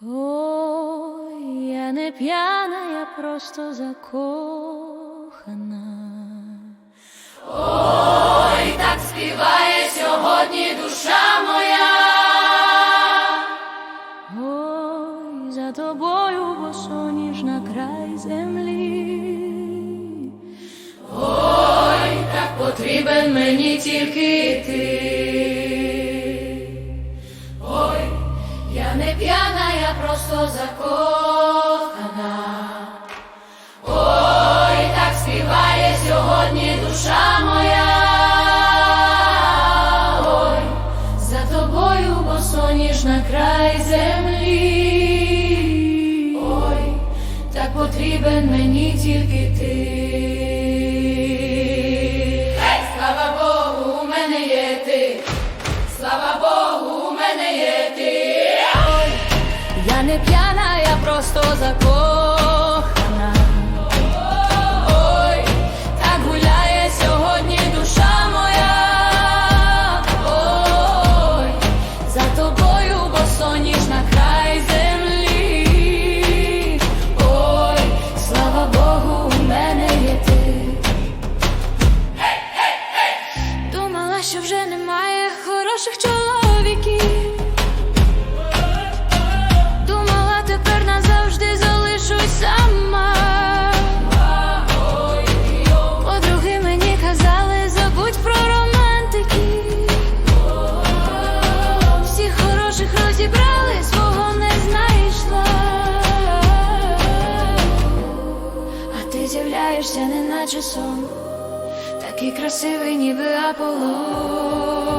Ой, я не п'яна, я просто закохана. Ой, так співає сьогодні душа моя. Ой, за тобою босоніжна край землі. Ой, так потрібен мені тільки ти. Закохана. Ой, так співає сьогодні душа моя. Ой, за тобою босоніжна край землі. Ой, так потрібен мені тільки ти. Не п'яна, я просто закохана. Ой, так гуляє сьогодні душа моя. Ой, за тобою босоніжна край землі. Ой, слава Богу, у мене є ти. Думала, що вже немає хороших чоловіків. З'являєшся, неначе сон. Такий красивий, ніби Аполлон.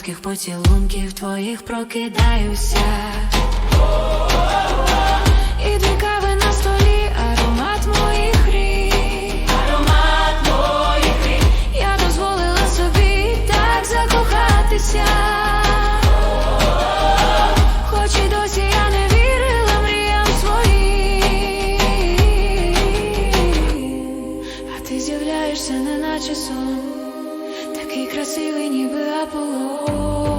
солодких поцілунків твоїх прокидаюся. Такий красивий, ніби Аполлон.